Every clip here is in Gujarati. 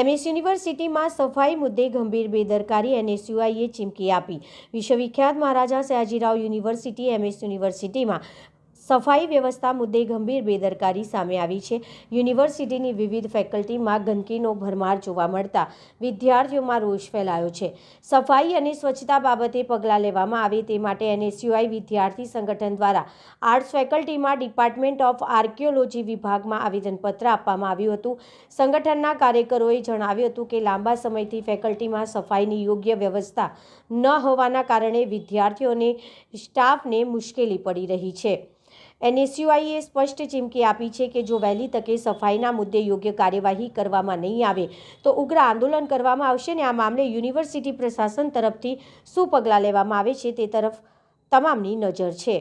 એમએસ યુનિવર્સિટીમાં સફાઈ મુદ્દે ગંભીર બેદરકારી એનએસયુઆઈએ ચીમકી આપી. વિશ્વવિખ્યાત મહારાજા સયાજીરાવ યુનિવર્સિટી, એમએસ યુનિવર્સિટીમાં સફાઈ વ્યવસ્થા મુદ્દે ગંભીર બેદરકારી સામે આવી છે. યુનિવર્સિટીની વિવિધ ફેકલ્ટીમાં ગંદકીનો ભરમાર જોવા મળતા વિદ્યાર્થીઓમાં રોષ ફેલાયો છે. સફાઈ અને સ્વચ્છતા બાબતે પગલાં લેવામાં આવે તે માટે એનએસયુઆઈ વિદ્યાર્થી સંગઠન દ્વારા આર્ટ્સ ફેકલ્ટીમાં ડિપાર્ટમેન્ટ ઓફ આર્કિયોલોજી વિભાગમાં આવેદનપત્ર આપવામાં આવ્યું હતું. સંગઠનના કાર્યકરોએ જણાવ્યું હતું કે લાંબા સમયથી ફેકલ્ટીમાં સફાઈની યોગ્ય વ્યવસ્થા ન હોવાના કારણે વિદ્યાર્થીઓને, સ્ટાફને મુશ્કેલી પડી રહી છે. એનએસયુઆઈએ સ્પષ્ટ ચીમકી આપી છે કે જો વહેલી તકે સફાઈના મુદ્દે યોગ્ય કાર્યવાહી કરવામાં નહીં આવે, તો ઉગ્ર આંદોલન કરવામાં આવશે ને આ મામલે યુનિવર્સિટી પ્રશાસન તરફથી શું પગલાં લેવામાં આવે છે તે તરફ તમામની નજર છે.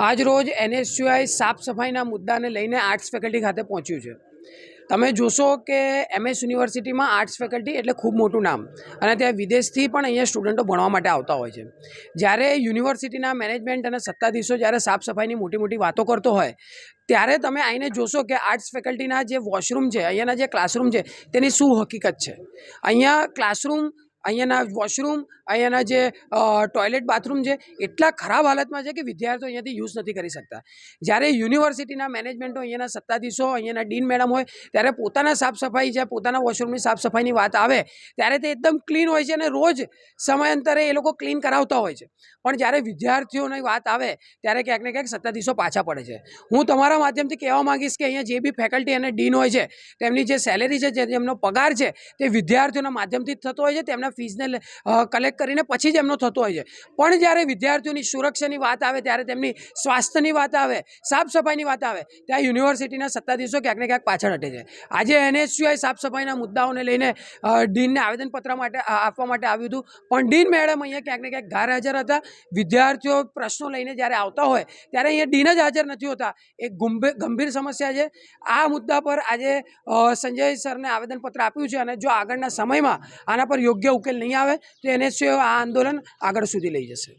આજ રોજ એનએસયુઆઈ સાફ સફાઈના મુદ્દાને લઈને આર્ટ્સ ફેકલ્ટી ખાતે પહોંચ્યું છે. તમે જોશો કે એમએસ યુનિવર્સિટીમાં આર્ટ્સ ફેકલ્ટી એટલે ખૂબ મોટું નામ. અને ત્યાં વિદેશથી પણ અહીંયા સ્ટુડન્ટો ભણવા માટે આવતા હોય છે. જ્યારે યુનિવર્સિટીના મેનેજમેન્ટ અને સત્તાધીશો જ્યારે સાફ સફાઈની મોટી મોટી વાતો કરતો હોય, ત્યારે તમે આવીને જોશો કે આર્ટ્સ ફેકલ્ટીના જે વોશરૂમ છે, અહીંયાના જે ક્લાસરૂમ છે, તેની શું હકીકત છે? અહીંયા ક્લાસરૂમ અહીંયાના વોશરૂમ, અહીંયાના જે ટોયલેટ બાથરૂમ છે, એટલા ખરાબ હાલતમાં છે કે વિદ્યાર્થીઓ અહીંયાથી યુઝ નથી કરી શકતા. જ્યારે યુનિવર્સિટીના મેનેજમેન્ટો અહીંયાના સત્તાધીશો, અહીંયાના ડીન મેડમ હોય, ત્યારે પોતાના સાફ સફાઈ જે પોતાના વોશરૂમની સાફ સફાઈની વાત આવે, ત્યારે તે એકદમ ક્લીન હોય છે અને રોજ સમયાંતરે એ લોકો ક્લીન કરાવતા હોય છે. પણ જ્યારે વિદ્યાર્થીઓની વાત આવે, ત્યારે ક્યાંક ને ક્યાંક સત્તાધીશો પાછા પડે છે. હું તમારા માધ્યમથી કહેવા માંગીશ કે અહીંયા જે બી ફેકલ્ટી અને ડીન હોય છે, તેમની જે સેલેરી છે, જે જેમનો પગાર છે, તે વિદ્યાર્થીઓના માધ્યમથી જ થતો હોય છે, તેમના ફીઝને કલેક્ટ કરીને પછી જ એમનો થતો હોય છે. પણ જ્યારે વિદ્યાર્થીઓની સુરક્ષાની વાત આવે, ત્યારે તેમની સ્વાસ્થ્યની વાત આવે, સાફ સફાઈની વાત આવે, ત્યાં યુનિવર્સિટીના સત્તાધીશો ક્યાંક ને ક્યાંક પાછળ હટે છે. આજે એનએસયુઆઈ સાફ સફાઈના મુદ્દાઓને લઈને ડીનને આવેદનપત્ર માટે આપવા માટે આવ્યું હતું. પણ ડીન મેડમ અહીંયા ક્યાંક ને ક્યાંક ગેરહાજર હતા. વિદ્યાર્થીઓ પ્રશ્નો લઈને જ્યારે આવતા હોય, ત્યારે અહીંયા ડીન જ હાજર નથી હોતા. ગંભીર ગંભીર સમસ્યા છે. આ મુદ્દા પર આજે સંજય સરને આવેદનપત્ર આપ્યું છે અને જો આગળના સમયમાં આના પર યોગ્ય ઉકેલ નહીં આવે તો એનએસયુઆઈ આ આંદોલન આગળ સુધી લઈ જશે.